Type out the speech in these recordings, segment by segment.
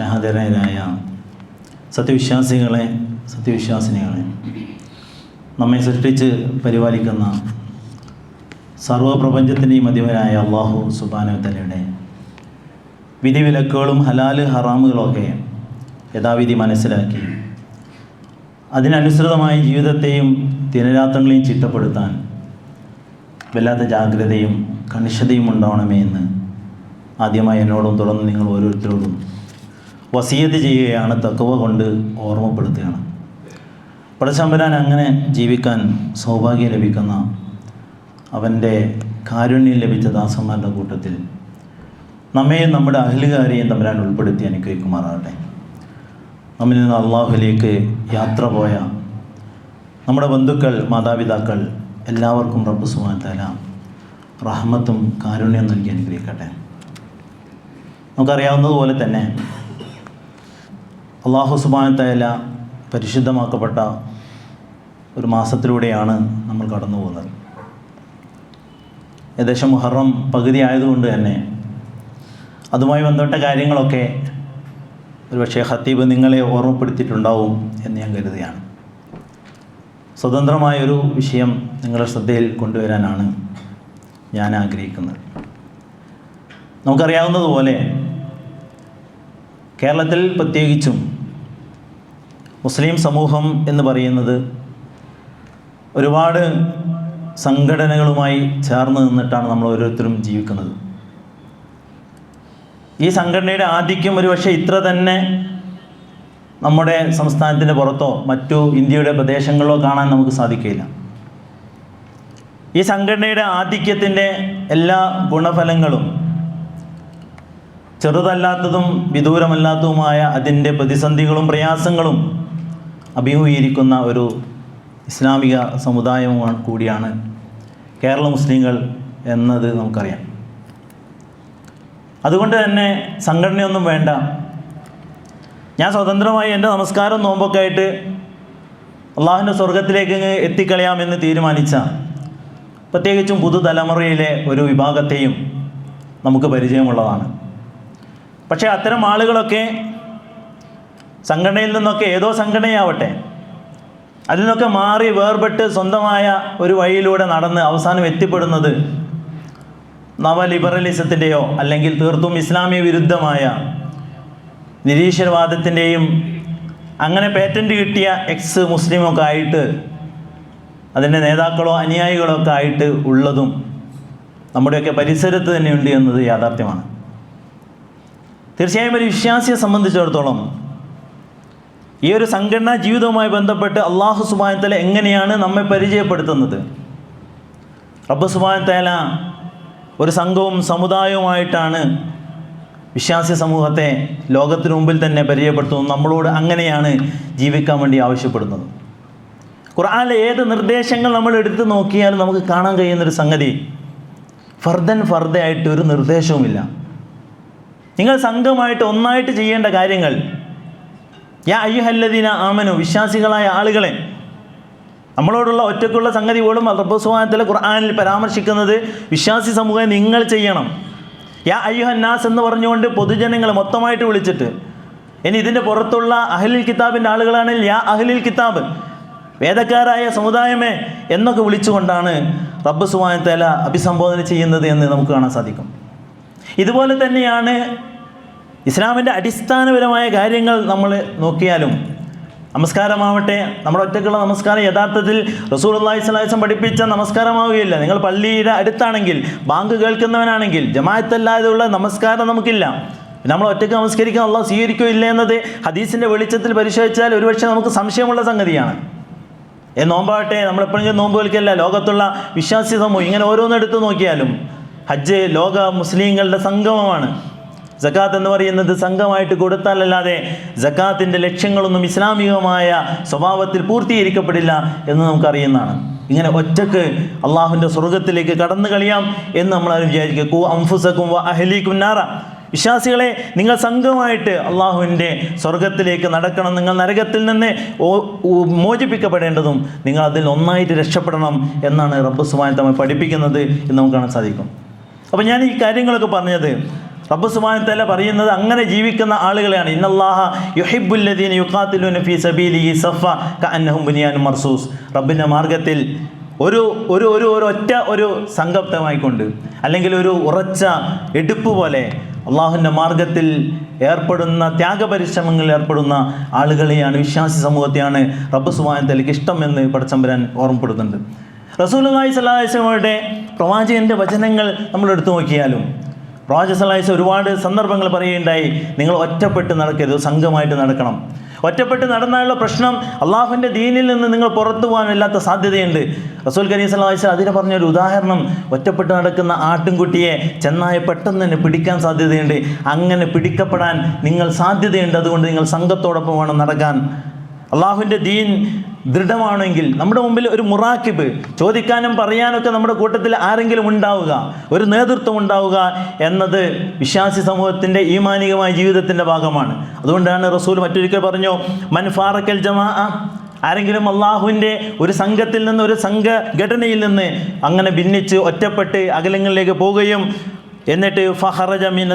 സ്നേഹധരനായ സത്യവിശ്വാസികളെ സത്യവിശ്വാസിനികളെ നമ്മെ സൃഷ്ടിച്ച് പരിപാലിക്കുന്ന സർവപ്രപഞ്ചത്തിന്റെയും അധിപനായ അള്ളാഹു സുബാനുത്തലയുടെ വിധിവിലക്കുകളും ഹലാൽ ഹറാമുകളൊക്കെ യഥാവിധി മനസ്സിലാക്കി അതിനനുസൃതമായ ജീവിതത്തെയും ദിനരാത്രങ്ങളെയും ചിട്ടപ്പെടുത്താൻ വല്ലാത്ത ജാഗ്രതയും കണിശതയും ഉണ്ടാവണമേ എന്ന് ആദ്യമായി എന്നോടും തുടർന്ന് നിങ്ങൾ ഓരോരുത്തരോടും വസീയത്ത് ചെയ്യുകയാണ് തക്കവ കൊണ്ട് ഓർമ്മപ്പെടുത്തുകയാണ്. പടച്ചമ്പരാൻ അങ്ങനെ ജീവിക്കാൻ സൗഭാഗ്യം ലഭിക്കുന്ന അവന്റെ കാരുണ്യം ലഭിച്ച ദാസന്മാരുടെ കൂട്ടത്തിൽ നമ്മെയും നമ്മുടെ അഹലുകാരെയും തമ്പരാൻ ഉൾപ്പെടുത്തി അനുഗ്രഹിക്കുമാറാകട്ടെ. നമ്മിൽ നിന്ന് അള്ളാഹുലേക്ക് യാത്ര പോയ നമ്മുടെ ബന്ധുക്കൾ മാതാപിതാക്കൾ എല്ലാവർക്കും റബ്ബ് സുഹാത്തല റഹ്മത്തും കാരുണ്യം നൽകി അനുഗ്രഹിക്കട്ടെ. നമുക്കറിയാവുന്നതുപോലെ തന്നെ അള്ളാഹു സുബാനത്തയല പരിശുദ്ധമാക്കപ്പെട്ട ഒരു മാസത്തിലൂടെയാണ് നമ്മൾ കടന്നു പോകുന്നത്. ഏകദേശം മുഹറം പകുതി ആയതുകൊണ്ട് തന്നെ അതുമായി ബന്ധപ്പെട്ട കാര്യങ്ങളൊക്കെ ഒരുപക്ഷെ ഹത്തീബ് നിങ്ങളെ ഓർമ്മപ്പെടുത്തിയിട്ടുണ്ടാവും എന്ന് ഞാൻ കരുതുകയാണ്. സ്വതന്ത്രമായൊരു വിഷയം നിങ്ങളുടെ ശ്രദ്ധയിൽ കൊണ്ടുവരാനാണ് ഞാൻ ആഗ്രഹിക്കുന്നത്. നമുക്കറിയാവുന്നതുപോലെ കേരളത്തിൽ പ്രത്യേകിച്ചും മുസ്ലിം സമൂഹം എന്ന് പറയുന്നത് ഒരുപാട് സംഘടനകളുമായി ചേർന്ന് നിന്നിട്ടാണ് നമ്മൾ ഓരോരുത്തരും ജീവിക്കുന്നത്. ഈ സംഘടനയുടെ ആധിക്യം ഒരുപക്ഷെ ഇത്ര തന്നെ നമ്മുടെ സംസ്ഥാനത്തിന്റെ പുറത്തോ മറ്റു ഇന്ത്യയുടെ പ്രദേശങ്ങളിലോ കാണാൻ നമുക്ക് സാധിക്കില്ല ഈ സംഘടനയുടെ ആധിക്യത്തിന്റെ എല്ലാ ഗുണഫലങ്ങളും ചെറുതല്ലാത്തതും വിദൂരമല്ലാത്തതുമായ അതിന്റെ പ്രതിസന്ധികളും പ്രയാസങ്ങളും അഭിമുഖീകരിക്കുന്ന ഒരു ഇസ്ലാമിക സമുദായവുമാണ് കൂടിയാണ് കേരള മുസ്ലിങ്ങൾ എന്നത് നമുക്കറിയാം. അതുകൊണ്ട് തന്നെ സംഘടനയൊന്നും വേണ്ട. ഞാൻ സ്വതന്ത്രമായി എന്റെ നമസ്കാരം നോമ്പൊക്കെ ആയിട്ട് അള്ളാഹുവിന്റെ സ്വർഗത്തിലേക്ക് എത്തിക്കളയാമെന്ന് തീരുമാനിച്ച പ്രത്യേകിച്ചും പുതുതലമുറയിലെ ഒരു വിഭാഗത്തെയും നമുക്ക് പരിചയമുള്ളതാണ്. പക്ഷേ അത്തരം ആളുകളൊക്കെ സംഘടനയിൽ നിന്നൊക്കെ ഏതോ സംഘടനയാവട്ടെ. അതിൽ നിന്നൊക്കെ മാറി വേർപെട്ട് സ്വന്തമായ ഒരു വഴിയിലൂടെ നടന്ന് അവസാനം എത്തിപ്പെടുന്നത് നവലിബറലിസത്തിന്റെയോ അല്ലെങ്കിൽ തീർത്തും ഇസ്ലാമിക വിരുദ്ധമായ നിരീശ്വരവാദത്തിന്റെയും അങ്ങനെ പേറ്റന്റ് കിട്ടിയ എക്സ് മുസ്ലിമൊക്കെ ആയിട്ട് അതിന്റെ നേതാക്കളോ അനുയായികളോ ഒക്കെ ആയിട്ട് ഉള്ളതും നമ്മുടെയൊക്കെ പരിസരത്ത് തന്നെയുണ്ട് എന്നത് യാഥാർത്ഥ്യമാണ്. തീർച്ചയായും ഒരു വിശ്വാസിയെ സംബന്ധിച്ചിടത്തോളം ഈ ഒരു സംഘടനാ ജീവിതവുമായി ബന്ധപ്പെട്ട് അള്ളാഹു സുബാനത്തല എങ്ങനെയാണ് നമ്മെ പരിചയപ്പെടുത്തുന്നത്? റബ്ബ് സുബാനത്തല ഒരു സംഘവും സമുദായവുമായിട്ടാണ് വിശ്വാസി സമൂഹത്തെ ലോകത്തിനു മുമ്പിൽ തന്നെ പരിചയപ്പെടുത്തുന്നു നമ്മളോട് അങ്ങനെയാണ് ജീവിക്കാൻ വേണ്ടി ആവശ്യപ്പെടുന്നത്. ഖുർആാനിലെ ഏത് നിർദ്ദേശങ്ങൾ നമ്മൾ എടുത്തു നോക്കിയാലും നമുക്ക് കാണാൻ കഴിയുന്നൊരു സംഗതി ഫർദൻ ഫർദയായിട്ട് ഒരു നിർദ്ദേശവുമില്ല. നിങ്ങൾ സംഘമായിട്ട് ഒന്നായിട്ട് ചെയ്യേണ്ട കാര്യങ്ങൾ യാ അയ്യുഹല്ലദീന ആമനു വിശ്വാസികളായ ആളുകളെ. നമ്മളോടുള്ള ഒറ്റക്കുള്ള സംഗതി പോലും റബ്ബുസ്വാനത്തിലെ ഖുർആാനിൽ പരാമർശിക്കുന്നത് വിശ്വാസി സമൂഹം നിങ്ങൾ ചെയ്യണം. യാ അയ്യുഹന്നാസ് എന്ന് പറഞ്ഞുകൊണ്ട് പൊതുജനങ്ങളെ മൊത്തമായിട്ട് വിളിച്ചിട്ട്. ഇനി ഇതിന്റെ പുറത്തുള്ള അഹലിൽ കിതാബിന്റെ ആളുകളാണെങ്കിൽ യാ അഹലിൽ കിതാബ്. വേദക്കാരായ സമുദായമേ എന്നൊക്കെ വിളിച്ചുകൊണ്ടാണ് റബ്ബ് സുബാനത്തല അഭിസംബോധന ചെയ്യുന്നത് എന്ന് നമുക്ക് കാണാൻ സാധിക്കും. ഇതുപോലെ തന്നെയാണ് ഇസ്ലാമിന്റെ അടിസ്ഥാനപരമായ കാര്യങ്ങൾ നമ്മൾ നോക്കിയാലും നമസ്കാരമാവട്ടെ നമ്മുടെ ഒറ്റയ്ക്കുള്ള നമസ്കാരം യഥാർത്ഥത്തിൽ റസൂൽ അള്ളാഹി സ്വലാസം പഠിപ്പിച്ച നമസ്കാരമാവുകയില്ല. നിങ്ങൾ പള്ളിയുടെ അടുത്താണെങ്കിൽ ബാങ്ക് കേൾക്കുന്നവനാണെങ്കിൽ ജമാഅത്തല്ലാതെയുള്ള നമസ്കാരം നമുക്കില്ല. നമ്മൾ ഒറ്റയ്ക്ക് നമസ്കരിക്കാൻ അള്ളാഹ് സ്വീകരിക്കുകയില്ല എന്നത് ഹദീസിന്റെ വെളിച്ചത്തിൽ പരിശോധിച്ചാൽ ഒരുപക്ഷെ നമുക്ക് സംശയമുള്ള സംഗതിയാണ്. ഏ നോമ്പാവട്ടെ നമ്മളെപ്പോഴെങ്കിലും നോമ്പ് കളിക്കല്ല ലോകത്തുള്ള വിശ്വാസി സമൂഹം ഇങ്ങനെ ഓരോന്നെടുത്ത് നോക്കിയാലും ഹജ്ജ് ലോക മുസ്ലിങ്ങളുടെ സംഗമമാണ്. ജക്കാത്ത് എന്ന് പറയുന്നത് സംഘമായിട്ട് കൊടുത്താലല്ലാതെ ജക്കാത്തിന്റെ ലക്ഷ്യങ്ങളൊന്നും ഇസ്ലാമികമായ സ്വഭാവത്തിൽ പൂർത്തീകരിക്കപ്പെടില്ല എന്ന് നമുക്കറിയുന്നതാണ്. ഇങ്ങനെ ഒറ്റയ്ക്ക് അള്ളാഹുവിന്റെ സ്വർഗത്തിലേക്ക് കടന്നു കളിയാം എന്ന് നമ്മൾ വിചാരിക്കുക. വിചാരിക്കും അംഫുസക്കും നാറ. വിശ്വാസികളെ നിങ്ങൾ സംഘമായിട്ട് അള്ളാഹുവിന്റെ സ്വർഗത്തിലേക്ക് നടക്കണം. നിങ്ങൾ നരകത്തിൽ നിന്ന് മോചിപ്പിക്കപ്പെടേണ്ടതും നിങ്ങൾ അതിൽ ഒന്നായിട്ട് രക്ഷപ്പെടണം എന്നാണ് റബ്ബ് സുബാൻ തമ്മിൽ പഠിപ്പിക്കുന്നത് എന്ന് നമുക്ക് കാണാൻ സാധിക്കും. അപ്പോൾ ഞാൻ ഈ കാര്യങ്ങളൊക്കെ പറഞ്ഞത് റബ്ബ് സുബാനത്തല്ല പറയുന്നത് അങ്ങനെ ജീവിക്കുന്ന ആളുകളെയാണ്. ഇന്നല്ലാഹ ഫീ സബീലിഹി സഫ കഅന്നഹും മർസൂസ്. റബ്ബിന്റെ മാർഗത്തിൽ ഒരു ഒരു ഒരു ഒറ്റ ഒരു സംഘപ്തമായിക്കൊണ്ട് അല്ലെങ്കിൽ ഒരു ഉറച്ച എടുപ്പ് പോലെ അള്ളാഹുവിന്റെ മാർഗത്തിൽ ഏർപ്പെടുന്ന ത്യാഗപരിശ്രമങ്ങളിൽ ഏർപ്പെടുന്ന ആളുകളെയാണ് വിശ്വാസി സമൂഹത്തെയാണ് റബ്ബ് സുബാനത്തിലേക്ക് ഇഷ്ടം എന്ന് പടച്ചമ്പരാൻ ഓർമ്മപ്പെടുന്നുണ്ട്. റസൂലി സല്ലാസ്ലമയുടെ പ്രവാചകന്റെ വചനങ്ങൾ നമ്മൾ എടുത്തു നോക്കിയാലും പ്രവാചക സല്ലാസ് ഒരുപാട് സന്ദർഭങ്ങൾ പറയുകയുണ്ടായി. നിങ്ങൾ ഒറ്റപ്പെട്ട് നടക്കരുത് സംഘമായിട്ട് നടക്കണം. ഒറ്റപ്പെട്ട് നടന്നാലുള്ള പ്രശ്നം അള്ളാഹുവിന്റെ ദീനിൽ നിന്ന് നിങ്ങൾ പുറത്തു പോകാനില്ലാത്ത സാധ്യതയുണ്ട്. റസൂൽ കരീം സല്ലാസ് അതിന് പറഞ്ഞൊരു ഉദാഹരണം. ഒറ്റപ്പെട്ട് നടക്കുന്ന ആട്ടിൻകുട്ടിയെ ചെന്നായ പെട്ടെന്ന് തന്നെ പിടിക്കാൻ സാധ്യതയുണ്ട്. അങ്ങനെ പിടിക്കപ്പെടാൻ നിങ്ങൾ സാധ്യതയുണ്ട്. അതുകൊണ്ട് നിങ്ങൾ സംഘത്തോടൊപ്പം വേണം നടക്കാൻ. അള്ളാഹുവിന്റെ ദീൻ ദൃഢമാണെങ്കിൽ നമ്മുടെ മുമ്പിൽ ഒരു മുറാക്കിബ് ചോദിക്കാനും പറയാനൊക്കെ നമ്മുടെ കൂട്ടത്തിൽ ആരെങ്കിലും ഉണ്ടാവുക ഒരു നേതൃത്വം ഉണ്ടാവുക എന്നത് വിശ്വാസി സമൂഹത്തിന്റെ ഈമാനികമായ ജീവിതത്തിന്റെ ഭാഗമാണ്. അതുകൊണ്ടാണ് റസൂൽ മറ്റൊരിക്കൽ പറഞ്ഞു മൻഫാറക്കൽ ജമാ ആരെങ്കിലും അള്ളാഹുവിന്റെ ഒരു സംഘത്തിൽ നിന്ന് ഒരു സംഘഘടനയിൽ നിന്ന് അങ്ങനെ ഭിന്നിച്ച് ഒറ്റപ്പെട്ട് അകലങ്ങളിലേക്ക് പോവുകയും എന്നിട്ട് ഫഹറജ മിൻ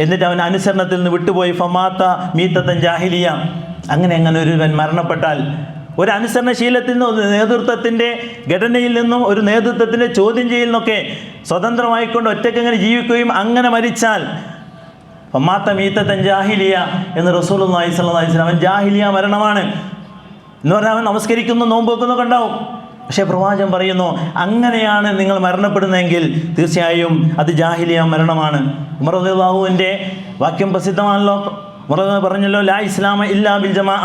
എന്നിട്ട് അവൻ അനുസരണത്തിൽ നിന്ന് വിട്ടുപോയി ഫമാത്ത മീത്തത്തൻ ജാഹിലിയ അങ്ങനെ അങ്ങനെ ഒരുവൻ മരണപ്പെട്ടാൽ ഒരു അനുസരണശീലത്തിൽ നിന്നും നേതൃത്വത്തിന്റെ ഘടനയിൽ നിന്നും ഒരു നേതൃത്വത്തിന്റെ ചോദ്യം ചെയ്യൽ നിന്നൊക്കെ സ്വതന്ത്രമായിക്കൊണ്ട് ഒറ്റയ്ക്ക് അങ്ങനെ ജീവിക്കുകയും അങ്ങനെ മരിച്ചാൽ ഒമാത്ത മീത്തത്തൻ ജാഹിലിയ എന്ന് റസൂൽ അലൈഹി സ്വലം അവൻ ജാഹിലിയ മരണമാണ്. എന്ന് പറഞ്ഞാൽ അവൻ നമസ്കരിക്കുന്നു നോമ്പ് വെക്കുന്നൊക്കെ ഉണ്ടാവും പക്ഷേ പ്രവാചം പറയുന്നു അങ്ങനെയാണ് നിങ്ങൾ മരണപ്പെടുന്നതെങ്കിൽ തീർച്ചയായും അത് ജാഹിലിയ മരണമാണ്. ഉമർ അള്ളാഹുവിന്റെ വാക്യം പ്രസിദ്ധമാണല്ലോ. പറഞ്ഞല്ലോ ലാ ഇസ്ലാമ ഇല്ലാ ബിൽ ജമാ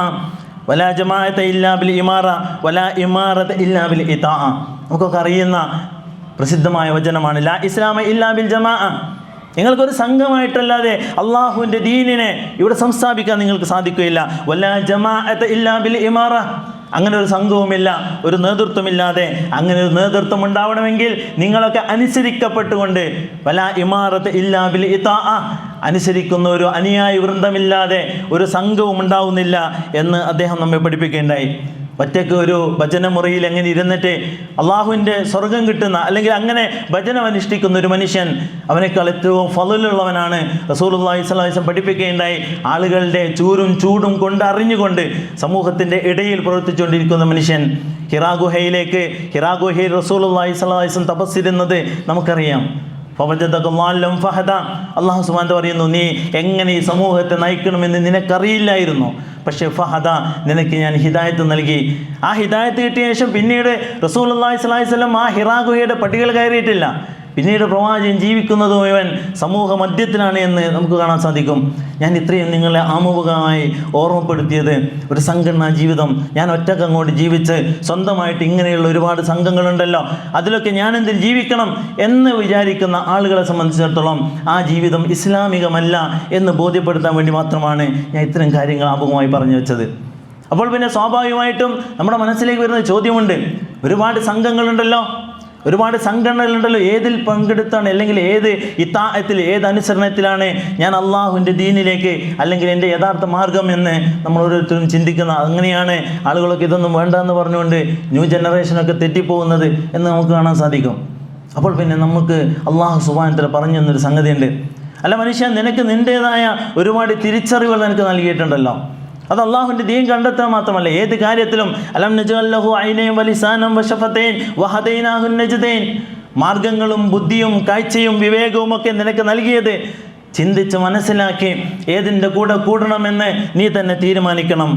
വലാ ജമാഅത്ത് ഇല്ലാ ബിൽ ഇമാറ വലാ ഇമാറത്ത് ഇല്ലാ ബിൽ ഇതാ. നമുക്കൊക്കെ അറിയുന്ന പ്രസിദ്ധമായ വചനമാണ് ലാ ഇസ്ലാമ ഇല്ലാ ബിൽ ജമാ നിങ്ങൾക്കൊരു സംഘമായിട്ടല്ലാതെ അള്ളാഹുവിന്റെ ദീനിനെ ഇവിടെ സംസ്ഥാപിക്കാൻ നിങ്ങൾക്ക് സാധിക്കുകയില്ല. വല ജമാഅത്ത് ഇല്ലാ ബിൽ ഇമാറ. അങ്ങനെ ഒരു സംഘവുമില്ല ഒരു നേതൃത്വമില്ലാതെ അങ്ങനെ ഒരു നേതൃത്വം ഉണ്ടാവണമെങ്കിൽ നിങ്ങളൊക്കെ അനുസരിക്കപ്പെട്ടുകൊണ്ട് വല ഇമാറത്ത് ഇല്ലാ ബിൽ ഇതാ. അനുസരിക്കുന്ന ഒരു അനുയായ വൃന്ദമില്ലാതെ ഒരു സംഘവും ഉണ്ടാവുന്നില്ല എന്ന് അദ്ദേഹം നമ്മെ പഠിപ്പിക്കുകയുണ്ടായി ഒറ്റയ്ക്ക് ഒരു ഭജനമുറിയിൽ എങ്ങനെ ഇരുന്നിട്ട് അള്ളാഹുവിന്റെ സ്വർഗം കിട്ടുന്ന അല്ലെങ്കിൽ അങ്ങനെ ഭജനം അനുഷ്ഠിക്കുന്ന ഒരു മനുഷ്യൻ അവനേക്കാൾ ഏറ്റവും ഫലുള്ളവനാണ് റസൂലുള്ളാഹി അലൈഹി പഠിപ്പിക്കുകയുണ്ടായി ആളുകളുടെ ചൂരും ചൂടും കൊണ്ട് അറിഞ്ഞുകൊണ്ട് സമൂഹത്തിന്റെ ഇടയിൽ പ്രവർത്തിച്ചുകൊണ്ടിരിക്കുന്ന മനുഷ്യൻ ഹിറാഗുഹയിലേക്ക് ഹിറാഗുഹയിൽ ഹിറാ ഗുഹയിൽ റസൂലുള്ളാഹി അലൈഹി തപസ്സിരുന്നത് നമുക്കറിയാം. ഫഹദ അള്ളാഹു സുബാൻ പറയുന്നു നീ എങ്ങനെ ഈ സമൂഹത്തെ നയിക്കണമെന്ന് നിനക്കറിയില്ലായിരുന്നു. പക്ഷേ ഫഹദ നിനക്ക് ഞാൻ ഹിദായത്ത് നൽകി. ആ ഹിദായത്ത് കിട്ടിയ ശേഷം പിന്നീട് റസൂൽ അള്ളാഹി സ്വലാഹി സ്വലം ആ ഹിറാഗുഹയുടെ പട്ടികൾ കയറിയിട്ടില്ല. പിന്നീട് പ്രവാചകൻ ജീവിക്കുന്നത് മുഴുവൻ സമൂഹ മധ്യത്തിലാണ് എന്ന് നമുക്ക് കാണാൻ സാധിക്കും. ഞാൻ ഇത്രയും നിങ്ങളെ ആമുഖമായി ഓർമ്മപ്പെടുത്തിയത് ഒരു സംഘടനാ ജീവിതം. ഞാൻ ഒറ്റയ്ക്ക് അങ്ങോട്ട് ജീവിച്ച് സ്വന്തമായിട്ട് ഇങ്ങനെയുള്ള ഒരുപാട് സംഘങ്ങളുണ്ടല്ലോ. അതിലൊക്കെ ഞാൻ എന്തിന് ജീവിക്കണം എന്ന് വിചാരിക്കുന്ന ആളുകളെ സംബന്ധിച്ചിടത്തോളം ആ ജീവിതം ഇസ്ലാമികമല്ല എന്ന് ബോധ്യപ്പെടുത്താൻ വേണ്ടി മാത്രമാണ് ഞാൻ ഇത്തരം കാര്യങ്ങൾ ആമുഖമായി പറഞ്ഞു വെച്ചത്. അപ്പോൾ പിന്നെ സ്വാഭാവികമായിട്ടും നമ്മുടെ മനസ്സിലേക്ക് വരുന്ന ചോദ്യമുണ്ട്. ഒരുപാട് സംഘങ്ങളുണ്ടല്ലോ. ഒരുപാട് സംഘടനകളുണ്ടല്ലോ. ഏതിൽ പങ്കെടുത്താണ് അല്ലെങ്കിൽ ഏത് ഇത്താഹത്തിൽ ഏത് അനുസരണത്തിലാണ് ഞാൻ അള്ളാഹുവിന്റെ ദീനിലേക്ക് അല്ലെങ്കിൽ എന്റെ യഥാർത്ഥ മാർഗം എന്ന് നമ്മൾ ഓരോരുത്തരും ചിന്തിക്കുന്ന അങ്ങനെയാണ് ആളുകളൊക്കെ ഇതൊന്നും വേണ്ട എന്ന് പറഞ്ഞുകൊണ്ട് ന്യൂ ജനറേഷനൊക്കെ തെറ്റിപ്പോകുന്നത് എന്ന് നമുക്ക് കാണാൻ സാധിക്കും. അപ്പോൾ പിന്നെ നമുക്ക് അള്ളാഹു സുബാനത്തിൽ പറഞ്ഞു തന്നൊരു സംഗതിയുണ്ട്. അല്ല മനുഷ്യ നിനക്ക് നിന്റേതായ ഒരുപാട് തിരിച്ചറിവുകൾ നിനക്ക് നൽകിയിട്ടുണ്ടല്ലോ. അത് അള്ളാഹുവിന്റെ ദീൻ കണ്ടെത്താൻ മാത്രമല്ല. ഏത് കാര്യത്തിലും അലം നജുഅല്ലഹു ഐനയും മാർഗങ്ങളും ബുദ്ധിയും കാഴ്ചയും വിവേകവും ഒക്കെ നിനക്ക് നൽകിയത് ചിന്തിച്ച് മനസ്സിലാക്കി ഏതിന്റെ കൂടെ കൂടണമെന്ന് നീ തന്നെ തീരുമാനിക്കണം.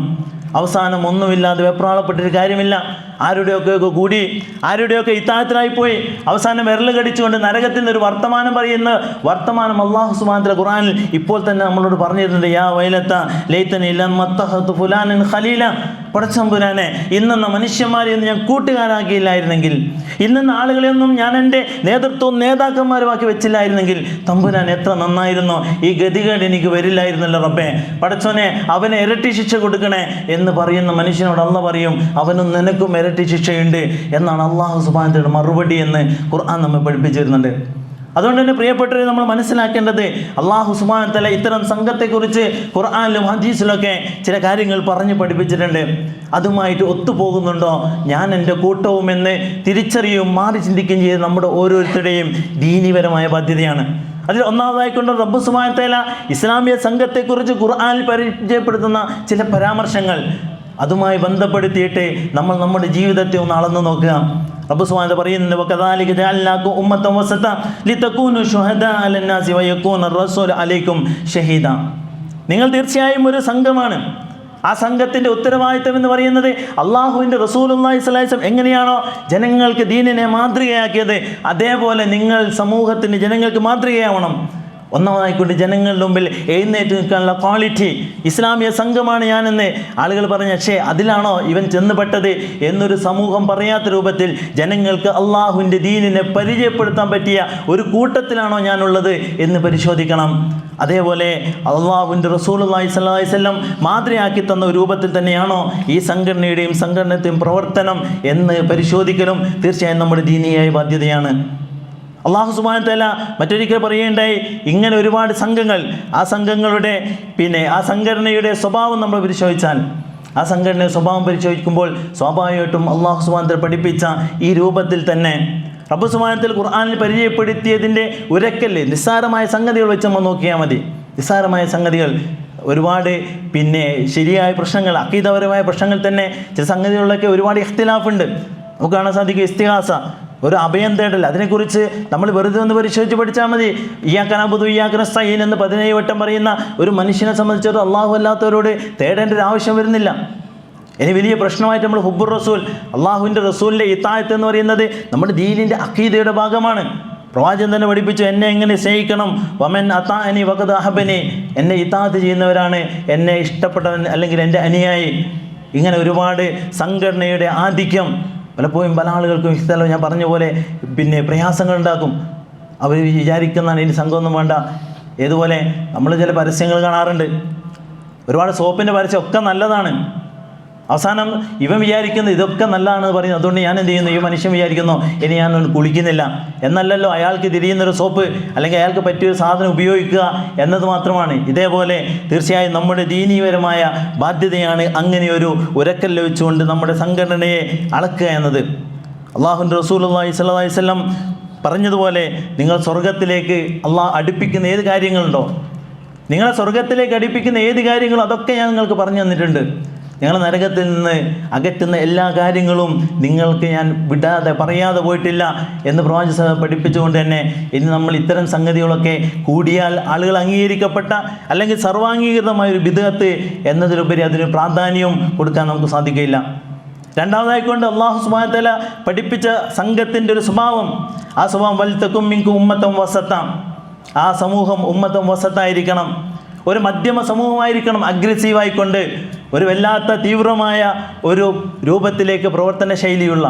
അവസാനം ഒന്നുമില്ലാതെ വെപ്രാളപ്പെട്ടൊരു കാര്യമില്ല. ആരുടെയൊക്കെ കൂടി ആരുടെയൊക്കെ ഇത്താഴത്തിലായി പോയി അവസാനം വിരൽ കടിച്ചുകൊണ്ട് നരകത്തിൽ ഒരു വർത്തമാനം പറയുന്ന വർത്തമാനം അള്ളാഹു സുബാന്റെ ഖുറാനിൽ ഇപ്പോൾ തന്നെ നമ്മളോട് പറഞ്ഞിട്ടുണ്ട്. ഫുലാനൻ ഖലീല. പടച്ചമ്പുരാനെ ഇന്നെന്ന മനുഷ്യന്മാരെ ഒന്നും ഞാൻ കൂട്ടുകാരാക്കിയില്ലായിരുന്നെങ്കിൽ ഇന്നെന്ന ആളുകളെയൊന്നും ഞാൻ എന്റെ നേതൃത്വവും നേതാക്കന്മാരുമാക്കി വെച്ചില്ലായിരുന്നെങ്കിൽ തമ്പുരാൻ എത്ര നന്നായിരുന്നു? ഈ ഗതികേട് എനിക്ക് വരില്ലായിരുന്നല്ലോ റബ്ബേ. പടച്ചോനെ അവനെ ഇരട്ടി ശിക്ഷ കൊടുക്കണേ എന്ന് പറയുന്ന മനുഷ്യനോട് അള്ള പറയും അവനും നിനക്കും ഇരട്ടി ശിക്ഷയുണ്ട് എന്നാണ് അള്ളാഹു സുബാനത്തിന്റെ മറുപടി എന്ന് ഖുർആൻ നമ്മെ പഠിപ്പിച്ചിരുന്നുണ്ട്. അതുകൊണ്ട് തന്നെ പ്രിയപ്പെട്ടവരെ നമ്മൾ മനസ്സിലാക്കേണ്ടത് അള്ളാഹു സുബാൻ തല ഇത്തരം സംഘത്തെക്കുറിച്ച് ഖുർആാനിലും ഹദീസിലൊക്കെ ചില കാര്യങ്ങൾ പറഞ്ഞു പഠിപ്പിച്ചിട്ടുണ്ട്. അതുമായിട്ട് ഒത്തുപോകുന്നുണ്ടോ? ഞാൻ എന്റെ കൂട്ടവും എന്ന് തിരിച്ചറിയും മാറി ചിന്തിക്കുകയും ചെയ്ത് നമ്മുടെ ഓരോരുത്തരുടെയും ദീനീപരമായ ബാധ്യതയാണ്. അതിൽ ഒന്നാമതായിക്കൊണ്ട് റബ്ബു സുബാൻ തല ഇസ്ലാമിക സംഘത്തെക്കുറിച്ച് ഖുർആാനിൽ പരിചയപ്പെടുത്തുന്ന ചില പരാമർശങ്ങൾ. അതുമായി ബന്ധപ്പെടുത്തിയിട്ട് നമ്മൾ നമ്മുടെ ജീവിതത്തെ ഒന്ന് അളന്നു നോക്കുക. റബ്ബ് സുബ്ഹാനഹു പറയുന്നു ഉമ്മത്തൻ വസത അലന്നാസി വയകൂന അലൈക്കും ഷഹീദ. നിങ്ങൾ തീർച്ചയായും ഒരു സംഘമാണ്. ആ സംഘത്തിന്റെ ഉത്തരവാദിത്തം എന്ന് പറയുന്നത് അള്ളാഹുവിന്റെ റസൂലുള്ളാഹി സ്വല്ലല്ലാഹി എങ്ങനെയാണോ ജനങ്ങൾക്ക് ദീനിനെ മാതൃകയാക്കിയത് അതേപോലെ നിങ്ങൾ സമൂഹത്തിന് ജനങ്ങൾക്ക് മാതൃകയാവണം. ഒന്നാമതായിക്കൊണ്ട് ജനങ്ങളുടെ മുമ്പിൽ എഴുന്നേറ്റ് നിൽക്കാനുള്ള ക്വാളിറ്റി ഇസ്ലാമിക സംഘമാണ് ഞാനെന്ന് ആളുകൾ പറഞ്ഞു പക്ഷേ അതിലാണോ ഇവൻ ചെന്നുപെട്ടത്? എന്നൊരു സമൂഹം പറയാത്ത രൂപത്തിൽ ജനങ്ങൾക്ക് അള്ളാഹുവിന്റെ ദീനിനെ പരിചയപ്പെടുത്താൻ പറ്റിയ ഒരു കൂട്ടത്തിലാണോ ഞാനുള്ളത് എന്ന് പരിശോധിക്കണം. അതേപോലെ അള്ളാഹുവിന്റെ റസൂലുള്ളാഹി സ്വല്ലല്ലാഹി അലൈഹി വസല്ലം മാതൃയാക്കി തന്ന രൂപത്തിൽ തന്നെയാണോ ഈ സംഘടനയുടെയും സംഘടനത്തെയും പ്രവർത്തനം എന്ന് പരിശോധിക്കലും? തീർച്ചയായും നമ്മുടെ ദീനീയായ ബാധ്യതയാണ്. അള്ളാഹു സുബാനത്തല്ല തല മറ്റൊരിക്കൽ പറയുകയുണ്ടായി ഇങ്ങനെ ഒരുപാട് സംഘങ്ങൾ ആ സംഘങ്ങളുടെ പിന്നെ ആ സംഘടനയുടെ സ്വഭാവം നമ്മൾ പരിശോധിച്ചാൽ ആ സംഘടനയുടെ സ്വഭാവം പരിശോധിക്കുമ്പോൾ സ്വാഭാവികമായിട്ടും അള്ളാഹു സുബാനത്തെ പഠിപ്പിച്ച ഈ രൂപത്തിൽ തന്നെ റബ്ബു സുബാനത്തിൽ ഖുർആാനിൽ പരിചയപ്പെടുത്തിയതിന്റെ ഉരക്കൽ നിസ്സാരമായ സംഗതികൾ വെച്ച് നമ്മൾ നോക്കിയാൽ മതി. നിസ്സാരമായ സംഗതികൾ ഒരുപാട് പിന്നെ ശരിയായ പ്രശ്നങ്ങൾ അക്കീതപരമായ പ്രശ്നങ്ങൾ തന്നെ ചില സംഗതികളിലൊക്കെ ഒരുപാട് ഇഖ്തിലാഫുണ്ട്. നമുക്ക് കാണാൻ സാധിക്കും ഇസ്തിഹാസ. ഒരു അഭയം തേടൽ. അതിനെക്കുറിച്ച് നമ്മൾ വെറുതെ ഒന്ന് പരിശോധിച്ച് പഠിച്ചാൽ മതി. ഇയാക്കനബുദു ഇയാക്കന സൈൻ എന്ന് പതിനേഴ് വട്ടം പറയുന്ന ഒരു മനുഷ്യനെ സംബന്ധിച്ചിടത്തോളം അള്ളാഹു അല്ലാത്തവരോട് തേടേണ്ട ഒരു ആവശ്യം വരുന്നില്ല. ഇനി വലിയ പ്രശ്നമായിട്ട് നമ്മൾ ഹുബുർ റസൂൽ അള്ളാഹുവിന്റെ റസൂലിന്റെ ഇത്തായത്ത് എന്ന് പറയുന്നത് നമ്മുടെ ദീനിന്റെ അഖീദയുടെ ഭാഗമാണ്. പ്രവാചകൻ തന്നെ പഠിപ്പിച്ചു എന്നെ എങ്ങനെ സ്നേഹിക്കണം? വമൻ അത്താ അനി വകത് അഹബനി. എന്നെ ഇത്താത്ത് ചെയ്യുന്നവരാണ് എന്നെ ഇഷ്ടപ്പെട്ടവൻ അല്ലെങ്കിൽ എന്റെ അനുയായി. ഇങ്ങനെ ഒരുപാട് സംഘടനയുടെ ആധിക്യം. പലപ്പോഴും പല ആളുകൾക്കും ഇഷ്ടമല്ല. ഞാൻ പറഞ്ഞ പോലെ പിന്നെ പ്രയാസങ്ങൾ ഉണ്ടാക്കും. അവർ വിചാരിക്കുന്നതാണ് ഇനി സംഘമൊന്നും വേണ്ട. ഏതുപോലെ നമ്മൾ ചില പരസ്യങ്ങൾ കാണാറുണ്ട്. ഒരുപാട് സോപ്പിന്റെ പരസ്യം ഒക്കെ നല്ലതാണ്. അവസാനം ഇവൻ വിചാരിക്കുന്നത് ഇതൊക്കെ നല്ലതാണെന്ന് പറയുന്നത് അതുകൊണ്ട് ഞാൻ എന്ത് ചെയ്യുന്നു? ഈ മനുഷ്യൻ വിചാരിക്കുന്നു ഇനി ഞാൻ കുളിക്കുന്നില്ല. എന്നല്ലല്ലോ അയാൾക്ക് തിരിയുന്നൊരു സോപ്പ് അല്ലെങ്കിൽ അയാൾക്ക് പറ്റിയൊരു സാധനം ഉപയോഗിക്കുക എന്നത് മാത്രമാണ്. ഇതേപോലെ തീർച്ചയായും നമ്മുടെ ദീനീപരമായ ബാധ്യതയാണ് അങ്ങനെ ഒരു ഉരക്കൽ ലഭിച്ചുകൊണ്ട് നമ്മുടെ സംഘടനയെ അളക്കുക എന്നത്. അള്ളാഹുന്റെ റസൂൽ അള്ളാഹി സ്വല്ലി വല്ലം പറഞ്ഞതുപോലെ നിങ്ങൾ സ്വർഗത്തിലേക്ക് അള്ളാഹ് അടുപ്പിക്കുന്ന ഏത് കാര്യങ്ങളുണ്ടോ? നിങ്ങളെ സ്വർഗത്തിലേക്ക് അടുപ്പിക്കുന്ന ഏത് കാര്യങ്ങളും അതൊക്കെ ഞാൻ നിങ്ങൾക്ക് പറഞ്ഞു തന്നിട്ടുണ്ട്. നിങ്ങൾ നരകത്തിൽ നിന്ന് അകറ്റുന്ന എല്ലാ കാര്യങ്ങളും നിങ്ങൾക്ക് ഞാൻ വിടാതെ പറയാതെ പോയിട്ടില്ല എന്ന് പ്രവാചക സഭ പഠിപ്പിച്ചുകൊണ്ട് തന്നെ ഇനി നമ്മൾ ഇത്തരം സംഗതികളൊക്കെ കൂടിയാൽ ആളുകൾ അംഗീകരിക്കപ്പെട്ട അല്ലെങ്കിൽ സർവാംഗീകൃതമായ ഒരു വിധത്ത് എന്നതിലുപരി അതിന് പ്രാധാന്യവും കൊടുക്കാൻ നമുക്ക് സാധിക്കില്ല രണ്ടാമതായിക്കൊണ്ട് അള്ളാഹു സുബാനത്തല പഠിപ്പിച്ച സംഘത്തിന്റെ ഒരു സ്വഭാവം. ആ സ്വഭാവം വലുത്തക്കും മിങ്കും ഉമ്മത്തം വസത്താം. ആ സമൂഹം ഉമ്മത്തം വസത്തായിരിക്കണം. ഒരു മധ്യമ സമൂഹമായിരിക്കണം അഗ്രസീവായിക്കൊണ്ട് ഒരു വല്ലാത്ത തീവ്രമായ ഒരു രൂപത്തിലേക്ക് പ്രവർത്തന ശൈലിയുള്ള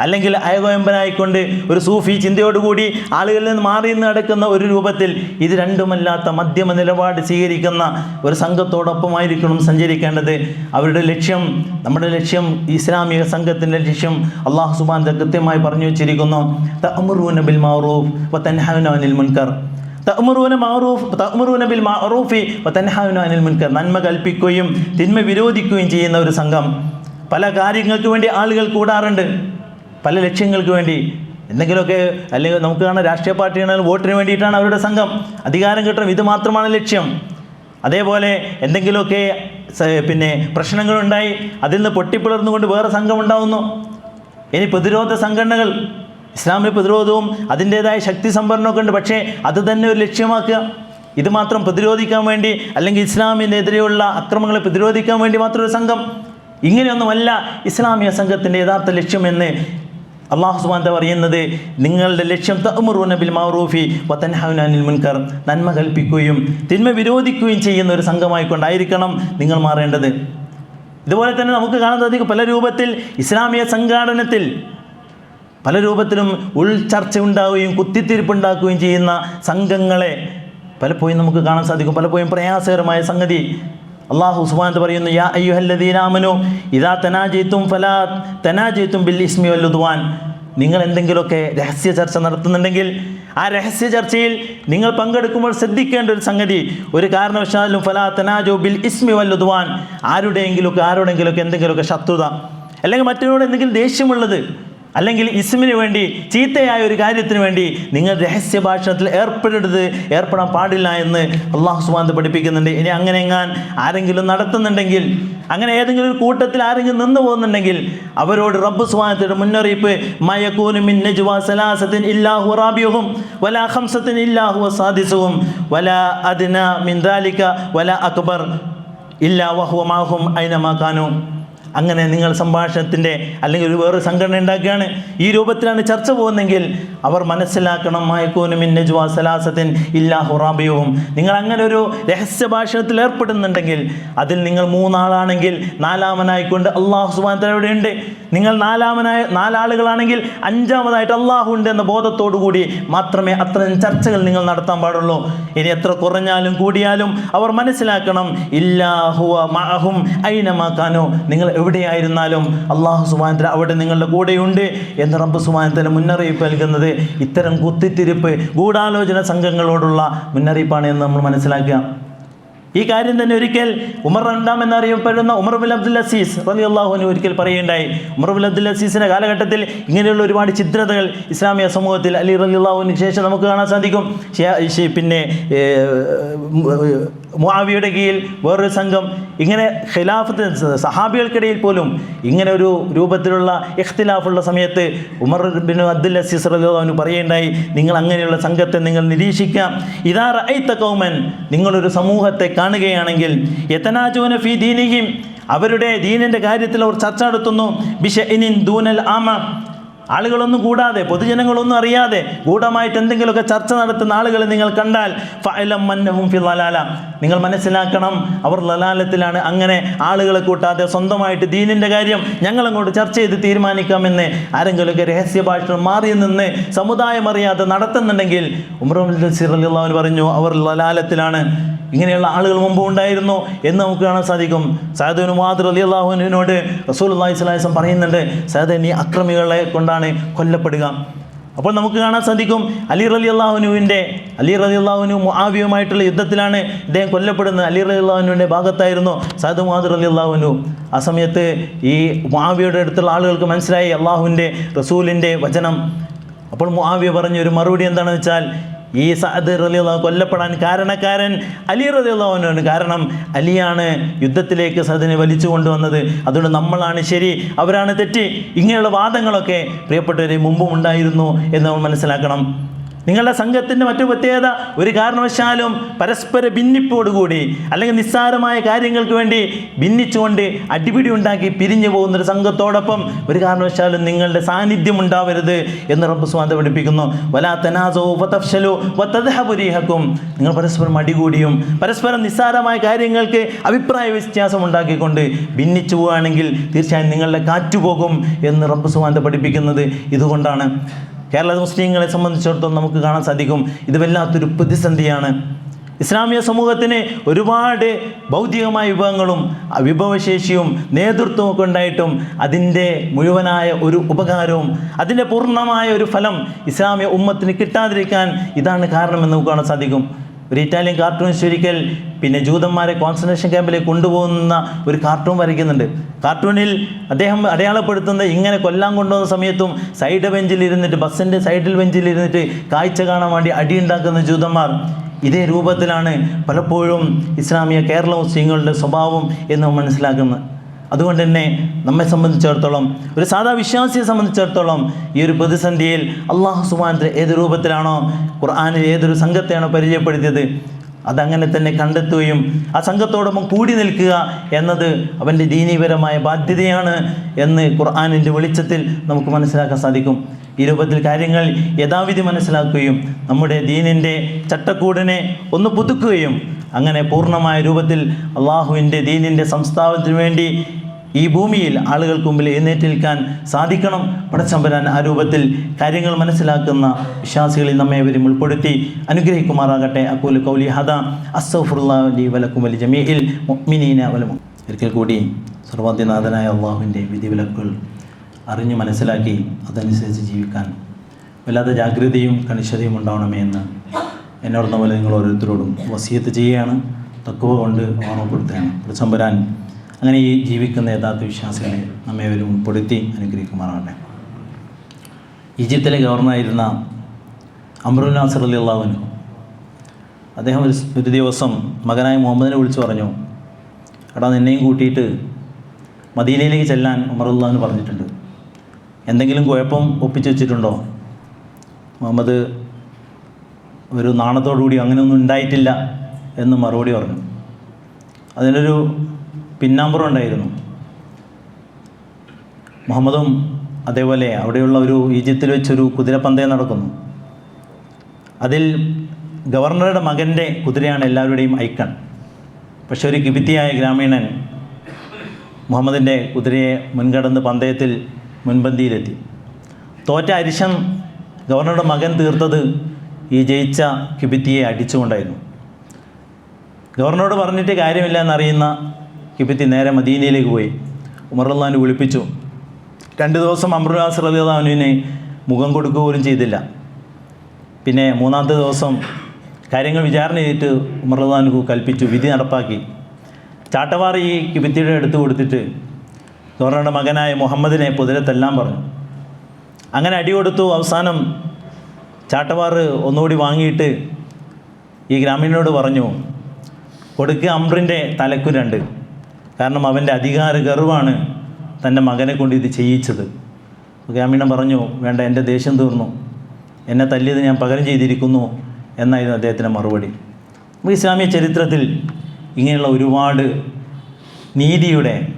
അല്ലെങ്കിൽ അയകോയമ്പനായിക്കൊണ്ട് ഒരു സൂഫി ചിന്തയോടുകൂടി ആളുകളിൽ നിന്ന് മാറി നിന്ന് നടക്കുന്ന ഒരു രൂപത്തിൽ ഇത് രണ്ടുമല്ലാത്ത മധ്യമ നിലപാട് സ്വീകരിക്കുന്ന ഒരു സംഘത്തോടൊപ്പമായിരിക്കണം സഞ്ചരിക്കേണ്ടത്. അവരുടെ ലക്ഷ്യം നമ്മുടെ ലക്ഷ്യം ഇസ്ലാമിക സംഘത്തിന്റെ ലക്ഷ്യം അള്ളാഹു സുബാൻ കൃത്യമായി പറഞ്ഞു വെച്ചിരിക്കുന്നു. തഅ്മുറൂന ബിൽ മഅറൂഫ് വതൻഹൗന അനിൽ മുൻകർ. തഅ്മുറൂന വതൻഹൗന അനിൽ മുൻകർ. നന്മ കൽപ്പിക്കുകയും തിന്മ വിരോധിക്കുകയും ചെയ്യുന്ന ഒരു സംഘം. പല കാര്യങ്ങൾക്ക് വേണ്ടി ആളുകൾ കൂടാറുണ്ട്. പല ലക്ഷ്യങ്ങൾക്ക് വേണ്ടി. എന്തെങ്കിലുമൊക്കെ അല്ലെങ്കിൽ നമുക്ക് കാണാം രാഷ്ട്രീയ പാർട്ടിയാണെങ്കിൽ വോട്ടിന് വേണ്ടിയിട്ടാണ് അവരുടെ സംഘം. അധികാരം കിട്ടണം ഇത് മാത്രമാണ് ലക്ഷ്യം. അതേപോലെ എന്തെങ്കിലുമൊക്കെ പിന്നെ പ്രശ്നങ്ങളുണ്ടായി അതിൽ നിന്ന് പൊട്ടിപ്പിളർന്നുകൊണ്ട് വേറെ സംഘം ഉണ്ടാവുന്നു. ഇനി പ്രതിരോധ സംഘടനകൾ ഇസ്ലാമിക പ്രതിരോധവും അതിന്റേതായ ശക്തി സംഭരണമൊക്കെ ഉണ്ട്. പക്ഷേ അത് തന്നെ ഒരു ലക്ഷ്യമാക്കുക. ഇത് മാത്രം പ്രതിരോധിക്കാൻ വേണ്ടി അല്ലെങ്കിൽ ഇസ്ലാമിനെതിരെയുള്ള അക്രമങ്ങളെ പ്രതിരോധിക്കാൻ വേണ്ടി മാത്രം ഒരു സംഘം. ഇങ്ങനെയൊന്നുമല്ല ഇസ്ലാമിക സംഘത്തിന്റെ യഥാർത്ഥ ലക്ഷ്യമെന്ന് അള്ളാഹു സുബാന്ത പറയുന്നത്. നിങ്ങളുടെ ലക്ഷ്യം തഅ്മുറൂന ബിൽ മാറൂഫി വതൻഹൗന അനിൽ മുൻകർ. നന്മ കൽപ്പിക്കുകയും തിന്മ വിരോധിക്കുകയും ചെയ്യുന്ന ഒരു സംഘമായിക്കൊണ്ടായിരിക്കണം നിങ്ങൾ മാറേണ്ടത്. ഇതുപോലെ തന്നെ നമുക്ക് സാധിക്കും. പല രൂപത്തിൽ ഇസ്ലാമിക സംഘാടനത്തിൽ പല രൂപത്തിലും ഉൾചർച്ച ഉണ്ടാവുകയും കുത്തിത്തിരിപ്പുണ്ടാക്കുകയും ചെയ്യുന്ന സംഘങ്ങളെ പലപ്പോഴും നമുക്ക് കാണാൻ സാധിക്കും. പലപ്പോഴും പ്രയാസകരമായ സംഗതി. അള്ളാഹു സുബാനത്ത് പറയുന്നു യാ അയ്യുഹല്ലദീനാമനു ഇതാ തനാജയിത്തും ഫലാ തനാജയിത്തും ബിൽ ഇസ്മി വല്ലുദ്വാൻ നിങ്ങൾ എന്തെങ്കിലുമൊക്കെ രഹസ്യ ചർച്ച നടത്തുന്നുണ്ടെങ്കിൽ ആ രഹസ്യ ചർച്ചയിൽ നിങ്ങൾ പങ്കെടുക്കുമ്പോൾ ശ്രദ്ധിക്കേണ്ട ഒരു സംഗതി ഒരു കാരണവശാലും ഫലാ തനാജോ ബിൽ ഇസ്മി വല്ലുദ്വാൻ ആരുടെയെങ്കിലുമൊക്കെ ആരോടെങ്കിലുമൊക്കെ എന്തെങ്കിലുമൊക്കെ ശത്രുത അല്ലെങ്കിൽ മറ്റൊരാളോട് എന്തെങ്കിലും ദേഷ്യമുള്ളത് അല്ലെങ്കിൽ ഇസ്മിന് വേണ്ടി ചീത്തയായ ഒരു കാര്യത്തിന് വേണ്ടി നിങ്ങൾ രഹസ്യ ഭാഷണത്തിൽ ഏർപ്പെടരുത് ഏർപ്പെടാൻ പാടില്ല എന്ന് അള്ളാഹു സുബാന്ത് പഠിപ്പിക്കുന്നുണ്ട്. ഇനി അങ്ങനെ എങ്ങാൻ ആരെങ്കിലും നടത്തുന്നുണ്ടെങ്കിൽ അങ്ങനെ ഏതെങ്കിലും ഒരു കൂട്ടത്തിൽ ആരെങ്കിലും നിന്ന് പോകുന്നുണ്ടെങ്കിൽ അവരോട് റബ്ബ് സുബാനത്തിന്റെ മുന്നറിയിപ്പ് മയക്കൂനും ഇല്ലാഹു റാബിയുഹും വലാ ഹംസത്തിൻ ഇല്ലാഹു സാദിസുഹും വലാ അദിന മിൻ ദാലിക വലാ അക്ബർ ഇല്ലാ വഹുവ മാഹും ഐനമാക്കാനു അങ്ങനെ നിങ്ങൾ സംഭാഷണത്തിന്റെ അല്ലെങ്കിൽ ഒരു വേറൊരു സംഘടന ഉണ്ടാക്കുകയാണ്. ഈ രൂപത്തിലാണ് ചർച്ച പോകുന്നതെങ്കിൽ അവർ മനസ്സിലാക്കണം മയക്കൂനുമിൻ നജ്വാ സലാസത്തിൻ ഇല്ലാ ഹുറാബിയവും നിങ്ങൾ അങ്ങനെ ഒരു രഹസ്യ ഭാഷണത്തിൽ ഏർപ്പെടുന്നുണ്ടെങ്കിൽ അതിൽ നിങ്ങൾ മൂന്നാളാണെങ്കിൽ നാലാമനായിക്കൊണ്ട് അള്ളാഹു സുബാൻ ഉണ്ട്. നിങ്ങൾ നാലാമനായ നാലാളുകളാണെങ്കിൽ അഞ്ചാമതായിട്ട് അള്ളാഹു ഉണ്ട് എന്ന ബോധത്തോടു കൂടി മാത്രമേ അത്തരം ചർച്ചകൾ നിങ്ങൾ നടത്താൻ പാടുള്ളൂ. ഇനി എത്ര കുറഞ്ഞാലും കൂടിയാലും അവർ മനസ്സിലാക്കണം ഇല്ലാഹുവ മഅഹും ഐനമാക്കാനോ നിങ്ങൾ എവിടെയായിരുന്നാലും അള്ളാഹു സുബാനത്തിൽ അവിടെ നിങ്ങളുടെ കൂടെയുണ്ട് എന്ന് റബ്ബ് സുബാനത്തിന് മുന്നറിയിപ്പ് നൽകുന്നത് ഇത്തരം കുത്തിത്തിരിപ്പ് ഗൂഢാലോചന സംഘങ്ങളോടുള്ള മുന്നറിയിപ്പാണ് എന്ന് നമ്മൾ മനസ്സിലാക്കുക. ഈ കാര്യം തന്നെ ഒരിക്കൽ ഉമർ രണ്ടാം എന്നറിയപ്പെടുന്ന ഉമർ ബിൻ അബ്ദുൽ അസീസ് റലി അള്ളാഹുവിന് ഒരിക്കൽ പറയുകയുണ്ടായി. ഉമർ ബിൻ അബ്ദുൽ അസീസിന്റെ കാലഘട്ടത്തിൽ ഇങ്ങനെയുള്ള ഒരുപാട് ചിത്രതകൾ ഇസ്ലാമിക സമൂഹത്തിൽ അലി റലി അള്ളാഹുവിന് ശേഷം നമുക്ക് കാണാൻ സാധിക്കും. പിന്നെ മുആവിയുടെ കീഴിൽ വേറൊരു സംഘം ഇങ്ങനെ ഖിലാഫത്ത് സഹാബികൾക്കിടയിൽ പോലും ഇങ്ങനെ ഒരു രൂപത്തിലുള്ള ഇഖ്തിലാഫുള്ള സമയത്ത് ഉമർ ബിൻ അബ്ദുൽ അസീസ് റലിന് പറയുണ്ടായി നിങ്ങൾ അങ്ങനെയുള്ള സംഘത്തെ നിങ്ങൾ നിരീക്ഷിക്കാം. ഇതാ റൈത്ത കൗമൻ നിങ്ങളൊരു സമൂഹത്തെ കാണുകയാണെങ്കിൽ യതനാജൂന ഫീ ദീനിഹിം. അവരുടെ ദീനിന്റെ കാര്യത്തിൽ അവർ ചർച്ച നടത്തുന്നു ബിഷ ഇനിൻ ദൂനൽ ആമ. ആളുകളൊന്നും കൂടാതെ പൊതുജനങ്ങളൊന്നും അറിയാതെ ഗൂഢമായിട്ട് എന്തെങ്കിലുമൊക്കെ ചർച്ച നടത്തുന്ന ആളുകൾ നിങ്ങൾ കണ്ടാൽ മന്നഹും ഫി ലലാല നിങ്ങൾ മനസ്സിലാക്കണം അവർ ലലാലത്തിലാണ് അങ്ങനെ ആളുകളെ കൂട്ടാതെ സ്വന്തമായിട്ട് ദീനിന്റെ കാര്യം ഞങ്ങളങ്ങോട്ട് ചർച്ച ചെയ്ത് തീരുമാനിക്കാമെന്ന് ആരെങ്കിലുമൊക്കെ രഹസ്യ ഭാഷ മാറി നിന്ന് സമുദായം അറിയാതെ നടത്തുന്നുണ്ടെങ്കിൽ ഉമർ സിറലിള്ളവൻ പറഞ്ഞു അവർ ലലാലത്തിലാണ് ഇങ്ങനെയുള്ള ആളുകൾ മുമ്പ് ഉണ്ടായിരുന്നു എന്ന് നമുക്ക് കാണാൻ സാധിക്കും. സഹദുന് മാത്രം അലി അള്ളാഹുവിനോട് റസൂൽ അള്ളാഹി സ്വലാസം പറയുന്നുണ്ട് സഹദ നീ അക്രമികളെ കൊണ്ടാണ് കൊല്ലപ്പെടുക. അപ്പോൾ നമുക്ക് കാണാൻ സാധിക്കും അലി റലി അള്ളാഹുനുവിന്റെ അലി റലി അള്ളാഹുനു മുആവിയുമായിട്ടുള്ള യുദ്ധത്തിലാണ് ഇദ്ദേഹം കൊല്ലപ്പെടുന്നത്. അലി റലി അള്ളാഹുനുവിന്റെ ഭാഗത്തായിരുന്നു സഹദ് മാതൃ അലി അള്ളാഹുനു ആ സമയത്ത് ഈ മുആവിയുടെ അടുത്തുള്ള ആളുകൾക്ക് മനസ്സിലായി അള്ളാഹുവിന്റെ റസൂലിന്റെ വചനം. അപ്പോൾ മുആവിയ പറഞ്ഞ ഒരു മറുപടി എന്താണെന്ന് വെച്ചാൽ ഈ സഅദ് റലിയുള്ള കൊല്ലപ്പെടാൻ കാരണക്കാരൻ അലി റലിയുള്ളവനാണ് കാരണം അലിയാണ് യുദ്ധത്തിലേക്ക് സഅദിനെ വലിച്ചു കൊണ്ടുവന്നത്. അതുകൊണ്ട് നമ്മളാണ് ശരി അവരാണ് തെറ്റ്. ഇങ്ങനെയുള്ള വാദങ്ങളൊക്കെ പ്രിയപ്പെട്ടവരെ മുമ്പും ഉണ്ടായിരുന്നു എന്ന് നമ്മൾ മനസ്സിലാക്കണം. നിങ്ങളുടെ സംഘത്തിന്റെ മറ്റു പ്രത്യേകത ഒരു കാരണവശാലും പരസ്പര ഭിന്നിപ്പോടുകൂടി അല്ലെങ്കിൽ നിസ്സാരമായ കാര്യങ്ങൾക്ക് വേണ്ടി ഭിന്നിച്ചുകൊണ്ട് അടിപിടി ഉണ്ടാക്കി പിരിഞ്ഞു പോകുന്ന ഒരു സംഘത്തോടൊപ്പം ഒരു കാരണവശാലും നിങ്ങളുടെ സാന്നിധ്യം ഉണ്ടാവരുത് എന്ന് റബ്ബ് സ്വാന്ത പഠിപ്പിക്കുന്നു. വലാ തനാസോ ഫതഫ്ശലു വതദ്ഹബുരീഹക്കും നിങ്ങൾ പരസ്പരം അടികൂടിയും പരസ്പരം നിസ്സാരമായ കാര്യങ്ങൾക്ക് അഭിപ്രായ വ്യത്യാസം ഉണ്ടാക്കിക്കൊണ്ട് ഭിന്നിച്ചു പോവുകയാണെങ്കിൽ തീർച്ചയായും നിങ്ങളുടെ കാറ്റുപോകും എന്ന് റബ്ബ് സ്വാന്ത പഠിപ്പിക്കുന്നത് ഇതുകൊണ്ടാണ്. കേരള മുസ്ലിങ്ങളെ സംബന്ധിച്ചിടത്തോളം നമുക്ക് കാണാൻ സാധിക്കും ഇത് വല്ലാത്തൊരു പ്രതിസന്ധിയാണ്. ഇസ്ലാമിക സമൂഹത്തിന് ഒരുപാട് ഭൗതികമായ വിഭവങ്ങളും വിഭവശേഷിയും നേതൃത്വവും ഒക്കെ ഉണ്ടായിട്ടും അതിന്റെ മുഴുവനായ ഒരു ഉപകാരവും അതിന്റെ പൂർണമായ ഒരു ഫലം ഇസ്ലാമിക ഉമ്മത്തിന് കിട്ടാതിരിക്കാൻ ഇതാണ് കാരണമെന്ന് നമുക്ക് കാണാൻ സാധിക്കും. ഒരു ഇറ്റാലിയൻ കാർട്ടൂണിസ്റ്റ് ഒരിക്കൽ പിന്നെ ജൂതന്മാരെ കോൺസെൻട്രേഷൻ ക്യാമ്പിലേക്ക് കൊണ്ടുപോകുന്ന ഒരു കാർട്ടൂൺ വരയ്ക്കുന്നുണ്ട്. കാർട്ടൂണിൽ അദ്ദേഹം അടയാളപ്പെടുത്തുന്ന ഇങ്ങനെ കൊല്ലാൻ കൊണ്ടുപോകുന്ന സമയത്തും സൈഡ് ബെഞ്ചിൽ ഇരുന്നിട്ട് ബസ്സിന്റെ സൈഡിൽ ബെഞ്ചിൽ ഇരുന്നിട്ട് കാഴ്ച കാണാൻ വേണ്ടി അടിയുണ്ടാക്കുന്ന ജൂതന്മാർ ഇതേ രൂപത്തിലാണ് പലപ്പോഴും ഇസ്ലാമിക കേരള മുസ്ലിങ്ങളുടെ സ്വഭാവം എന്ന് മനസ്സിലാക്കുന്നത്. അതുകൊണ്ട് തന്നെ നമ്മെ സംബന്ധിച്ചിടത്തോളം ഒരു സാധാ വിശ്വാസിയെ സംബന്ധിച്ചിടത്തോളം ഈ ഒരു പ്രതിസന്ധിയിൽ അള്ളാഹു സുബാനത്തിൽ ഏത് രൂപത്തിലാണോ ഖുർആാനിൽ ഏതൊരു സംഘത്തെയാണോ പരിചയപ്പെടുത്തിയത് അതങ്ങനെ തന്നെ കണ്ടെത്തുകയും ആ സംഘത്തോടൊപ്പം കൂടി നിൽക്കുക എന്നത് അവന്റെ ദീനീപരമായ ബാധ്യതയാണ് എന്ന് ഖുർആാനിന്റെ വെളിച്ചത്തിൽ നമുക്ക് മനസ്സിലാക്കാൻ സാധിക്കും. ഈ രൂപത്തിൽ കാര്യങ്ങൾ യഥാവിധി മനസ്സിലാക്കുകയും നമ്മുടെ ദീനിന്റെ ചട്ടക്കൂടിനെ ഒന്ന് പുതുക്കുകയും അങ്ങനെ പൂർണമായ രൂപത്തിൽ അള്ളാഹുവിന്റെ ദീനിന്റെ സംസ്ഥാപനത്തിന് വേണ്ടി ഈ ഭൂമിയിൽ ആളുകൾക്ക് മുമ്പിൽ എഴുന്നേറ്റ് നിൽക്കാൻ സാധിക്കണം. പടച്ചമ്പരാൻ ആ രൂപത്തിൽ കാര്യങ്ങൾ മനസ്സിലാക്കുന്ന വിശ്വാസികളിൽ നമ്മെ അവരും ഉൾപ്പെടുത്തി അനുഗ്രഹിക്കുമാറാകട്ടെ. അക്കൂൽ കൗലി ഹദ. അസഫുല്ലി വലക്കും വലി ജമീൽ മിനീന വലമും ഒരിക്കൽ കൂടി സർവാദ്യനാഥനായ അള്ളാഹുവിന്റെ വിധിവിലക്കുകൾ അറിഞ്ഞു മനസ്സിലാക്കി അതനുസരിച്ച് ജീവിക്കാൻ വല്ലാത്ത ജാഗ്രതയും കണിശതയും ഉണ്ടാവണമേ എന്ന് എന്നോർന്ന പോലെ നിങ്ങൾ ഓരോരുത്തരോടും വസീയത്ത് ചെയ്യുകയാണ്. തക്കുവ കൊണ്ട് ഓർമ്മപ്പെടുത്തുകയാണ്. പ്രസംബരാൻ അങ്ങനെ ഈ ജീവിക്കുന്ന യഥാർത്ഥ വിശ്വാസികളെ നമ്മെ അവരും ഉൾപ്പെടുത്തി അനുഗ്രഹിക്കുമാറാകട്ടെ. ഈജിപ്തിലെ ഗവർണറായിരുന്ന അമ്രുൽ നാസർ അലി അള്ളാഹുനു അദ്ദേഹം ഒരു ഒരു ദിവസം മകനായ മുഹമ്മദിനെ വിളിച്ചു പറഞ്ഞു എടാ നിന്നെയും കൂട്ടിയിട്ട് മദീനയിലേക്ക് ചെല്ലാൻ ഉമറുല്ലാന്ന് പറഞ്ഞിട്ടുണ്ട്. എന്തെങ്കിലും കുഴപ്പം ഒപ്പിച്ച് വെച്ചിട്ടുണ്ടോ? മുഹമ്മദ് ഒരു നാണത്തോടുകൂടി അങ്ങനെയൊന്നും ഉണ്ടായിട്ടില്ല എന്ന് മറുപടി പറഞ്ഞു. അതിനൊരു പിന്നാമ്പുറം ഉണ്ടായിരുന്നു. മുഹമ്മദും അതേപോലെ അവിടെയുള്ള ഒരു ഈജിപ്തിൽ വെച്ചൊരു കുതിരപ്പന്തയം നടക്കുന്നു. അതിൽ ഗവർണറുടെ മകന്റെ കുതിരയാണ് എല്ലാവരുടെയും ഐക്കൺ. പക്ഷെ ഒരു കിബിത്തിയായ ഗ്രാമീണൻ മുഹമ്മദിന്റെ കുതിരയെ മുൻകടന്ന് പന്തയത്തിൽ മുൻപന്തിയിലെത്തി. തോറ്റ അരിശം ഗവർണറുടെ മകൻ തീർത്തത് ഈ ജയിച്ച കിബിത്തിയെ അടിച്ചുകൊണ്ടായിരുന്നു. ഗവർണറോട് പറഞ്ഞിട്ട് കാര്യമില്ല എന്നറിയുന്ന കിബിത്തി നേരെ മദീനയിലേക്ക് പോയി. ഉമറുല്ലാൻ വിളിപ്പിച്ചു. രണ്ട് ദിവസം അമൃതാസ് റലിയാവിനെ മുഖം കൊടുക്കുക പോലും ചെയ്തില്ല. പിന്നെ മൂന്നാമത്തെ ദിവസം കാര്യങ്ങൾ വിചാരണ ചെയ്തിട്ട് ഉമറുല്ലാനു കൽപ്പിച്ചു വിധി നടപ്പാക്കി. ചാട്ടവാർ ഈ കിബിത്തിയുടെ അടുത്ത് കൊടുത്തിട്ട് ഗവർണറുടെ മകനായ മുഹമ്മദിനെ കുതിരത്തെല്ലാം പറഞ്ഞു. അങ്ങനെ അടി കൊടുത്തു. അവസാനം ചാട്ടവാറ് ഒന്നുകൂടി വാങ്ങിയിട്ട് ഈ ഗ്രാമീണനോട് പറഞ്ഞു കൊടുക്കുക അമ്രിന്റെ തലക്കുരണ്ട്. കാരണം അവന്റെ അധികാര ഗർവാണ് തന്റെ മകനെ കൊണ്ട് ഇത് ചെയ്യിച്ചത്. ഗ്രാമീണൻ പറഞ്ഞു വേണ്ട എന്റെ ദേഷ്യം തീർന്നു. എന്നെ തല്ലിയത് ഞാൻ പകരം ചെയ്തിരിക്കുന്നു എന്നായിരുന്നു അദ്ദേഹത്തിന്റെ മറുപടി. നമുക്ക് ഇസ്ലാമിക ചരിത്രത്തിൽ ഇങ്ങനെയുള്ള ഒരുപാട് നീതിയുടെ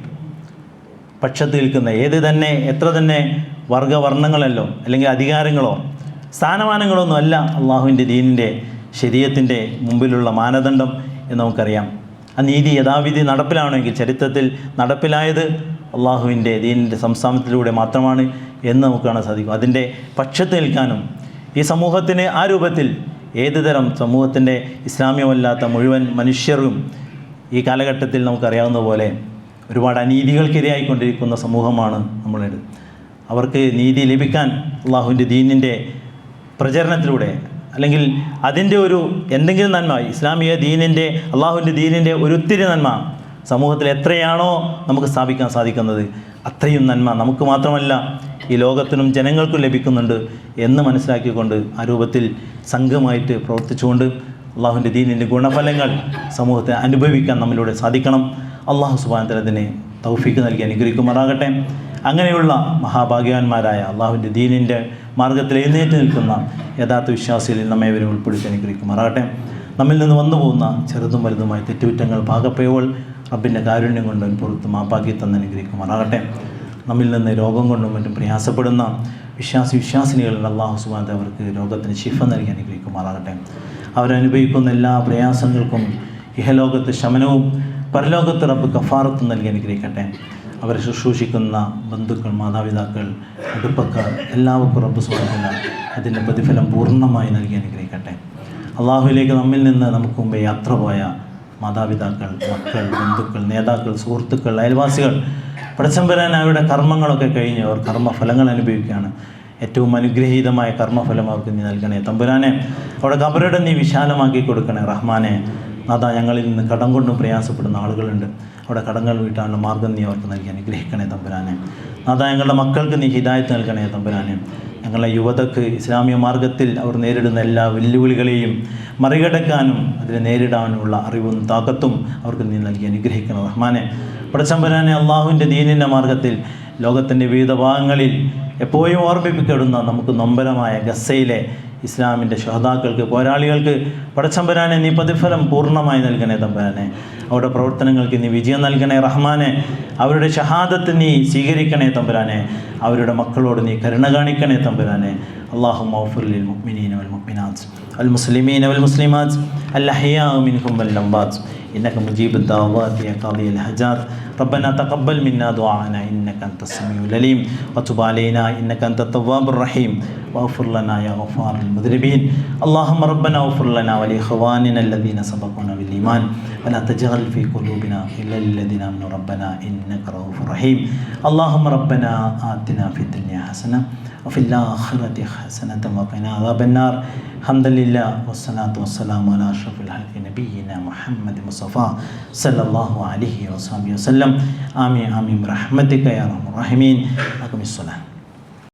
പക്ഷത്ത് നിൽക്കുന്ന ഏത് തന്നെ എത്ര തന്നെ വർഗവർണങ്ങളല്ലോ അല്ലെങ്കിൽ അധികാരങ്ങളോ സ്ഥാനമാനങ്ങളൊന്നും അല്ല അള്ളാഹുവിന്റെ ദീനിന്റെ ശരീരത്തിന്റെ മുമ്പിലുള്ള മാനദണ്ഡം എന്ന് നമുക്കറിയാം. ആ നീതി യഥാവിധി നടപ്പിലാണെങ്കിൽ ചരിത്രത്തിൽ നടപ്പിലായത് അള്ളാഹുവിന്റെ ദീനിന്റെ സംസ്ഥാനത്തിലൂടെ മാത്രമാണ് എന്ന് നമുക്ക് കാണാൻ സാധിക്കും അതിന്റെ പക്ഷത്ത് നിൽക്കാനും ഈ സമൂഹത്തിന് ആ രൂപത്തിൽ ഏത് തരം സമൂഹത്തിന്റെ ഇസ്ലാമ്യമല്ലാത്ത മുഴുവൻ മനുഷ്യരും ഈ കാലഘട്ടത്തിൽ നമുക്കറിയാവുന്ന പോലെ ഒരുപാട് അനീതികൾക്കിരയായിക്കൊണ്ടിരിക്കുന്ന സമൂഹമാണ് നമ്മളുടെ അവർക്ക് നീതി ലഭിക്കാൻ അള്ളാഹുവിന്റെ ദീനിന്റെ പ്രചരണത്തിലൂടെ അല്ലെങ്കിൽ അതിന്റെ ഒരു എന്തെങ്കിലും നന്മ ഇസ്ലാമിക ദീനിന്റെ അള്ളാഹുവിന്റെ ദീനിന്റെ ഒരു ഒത്തിരി നന്മ സമൂഹത്തിൽ എത്രയാണോ നമുക്ക് സ്ഥാപിക്കാൻ സാധിക്കുന്നത് അത്രയും നന്മ നമുക്ക് മാത്രമല്ല ഈ ലോകത്തിനും ജനങ്ങൾക്കും ലഭിക്കുന്നുണ്ട് എന്ന് മനസ്സിലാക്കിക്കൊണ്ട് ആ രൂപത്തിൽ സംഘമായിട്ട് പ്രവർത്തിച്ചുകൊണ്ട് അള്ളാഹുവിന്റെ ദീനിന്റെ ഗുണഫലങ്ങൾ സമൂഹത്തെ അനുഭവിക്കാൻ നമ്മളിലൂടെ സാധിക്കണം. അള്ളാഹു സുബാനത്തിനതിനെ തൗഫീക്ക് നൽകി അനുഗ്രഹിക്കുമാറാകട്ടെ. അങ്ങനെയുള്ള മഹാഭാഗ്യവാന്മാരായ അള്ളാഹുവിന്റെ ദീനിന്റെ മാർഗത്തിൽ എഴുന്നേറ്റ് നിൽക്കുന്ന യഥാർത്ഥ വിശ്വാസികളിൽ നമ്മെ ഇവരെ ഉൾപ്പെടുത്തി അനുഗ്രഹിക്കുമാറാകട്ടെ. നമ്മിൽ നിന്ന് വന്നു പോകുന്ന ചെറുതും വലുതുമായ തെറ്റുകുറ്റങ്ങൾ പാകപ്പയവൾ റബ്ബിന്റെ കാരുണ്യം കൊണ്ട് പുറത്ത് മാപ്പാക്കി തന്ന അനുഗ്രഹിക്കുമാറാകട്ടെ. നമ്മിൽ നിന്ന് രോഗം കൊണ്ടും മറ്റും പ്രയാസപ്പെടുന്ന വിശ്വാസി വിശ്വാസിനികളിൽ അള്ളാഹു സുബാന്ത അവർക്ക് രോഗത്തിന് ശിഫ നൽകി അനുഗ്രഹിക്കുമാറാകട്ടെ. അവരനുഭവിക്കുന്ന എല്ലാ പ്രയാസങ്ങൾക്കും ഇഹലോകത്ത് ശമനവും പരലോകത്ത് റബ്ബ് കഫാറത്തും നൽകി അനുഗ്രഹിക്കട്ടെ. അവരെ ശുശ്രൂഷിക്കുന്ന ബന്ധുക്കൾ മാതാപിതാക്കൾ അടുപ്പക്കാർ എല്ലാവർക്കും റബ്ബ് സുഹൃത്തുക്കൾ അതിന്റെ പ്രതിഫലം പൂർണമായി നൽകി അനുഗ്രഹിക്കട്ടെ. അള്ളാഹുവിലേക്ക് നമ്മിൽ നിന്ന് നമുക്ക് മുമ്പേ യാത്ര പോയ മാതാപിതാക്കൾ മക്കൾ ബന്ധുക്കൾ നേതാക്കൾ സുഹൃത്തുക്കൾ അയൽവാസികൾ പടച്ചമ്പരാൻ അവരുടെ കർമ്മങ്ങളൊക്കെ കഴിഞ്ഞ് അവർ കർമ്മഫലങ്ങൾ അനുഭവിക്കുകയാണ്. ഏറ്റവും അനുഗ്രഹീതമായ കർമ്മഫലം അവർക്ക് നീ നൽകണേ. തമ്പുരാനെ അവിടെ കബറിടം നീ വിശാലമാക്കി കൊടുക്കണേ. റഹ്മാനെ നാഥ ഞങ്ങളിൽ നിന്ന് കടം കൊണ്ടും പ്രയാസപ്പെടുന്ന ആളുകളുണ്ട്. അവിടെ കടങ്ങൾ വീട്ടാനുള്ള മാർഗം നീ അവർക്ക് നൽകി. അനുഗ്രഹിക്കണേ തമ്പുരാനെ. നാഥ ഞങ്ങളുടെ മക്കൾക്ക് നീ ഹിദായത്ത് നൽകണേ തമ്പുരാനെ. ഞങ്ങളെ യുവതക്ക് ഇസ്ലാമിക മാർഗത്തിൽ അവർ നേരിടുന്ന എല്ലാ വെല്ലുവിളികളെയും മറികടക്കാനും അതിനെ നേരിടാനുമുള്ള അറിവും താക്കത്തും അവർക്ക് നീ നൽകി. അനുഗ്രഹിക്കണം റഹ്മാനെ. പടച്ചമ്പരാനെ അള്ളാഹുവിന്റെ ദീനിന്റെ മാർഗത്തിൽ ലോകത്തിന്റെ വിവിധ ഭാഗങ്ങളിൽ എപ്പോഴും ഓർമ്മിപ്പിക്കപ്പെടുന്ന നമുക്ക് നൊമ്പലമായ ഗസയിലെ ഇസ്ലാമിന്റെ ശ്രോതാക്കൾക്ക് പോരാളികൾക്ക് പടച്ചമ്പരാനെ നീ പ്രതിഫലം പൂർണമായി നൽകണേ തമ്പരാനെ. അവരുടെ പ്രവർത്തനങ്ങൾക്ക് നീ വിജയം നൽകണേ റഹ്മാനെ. അവരുടെ ഷഹാദത്ത് നീ സ്വീകരിക്കണേ തമ്പരാനെ. അവരുടെ മക്കളോട് നീ കരുണ കാണിക്കണേ തമ്പരാനെ. അള്ളാഹു മൗഫുലിൽ മുക്മിനീൻ വൽ അൽ മുസ്ലിമീൻ വൽ മുസ്ലിമാസ് അൽ അഹിയാ മിൻഹും വൽ ലംബാസ് ഇന്നക മുജീബ് ദാവാത്ത് യഖാദിൽ ഹജാത്ത്. ربنا تقبل منا دعاءنا إنك أنت السميع العليم. وتب علينا إنك أنت التواب الرحيم. واغفر لنا يا غفار المذنبين. اللهم ربنا اغفر لنا ولإخواننا الذين سبقونا بالإيمان. ولا تجعل في قلوبنا إلا للذين آمنوا. ربنا إنك رؤوف رحيم. اللهم ربنا آتنا في الدنيا حسنة وفي الآخرة حسنة وقنا عذاب النار. الحمد لله والصلاة والسلام على أشرف الخلق نبينا محمد مصطفى صلى الله عليه وصحبه وسلم. آمين آمين برحمتك يا أرحم الراحمين. أقم الصلاة.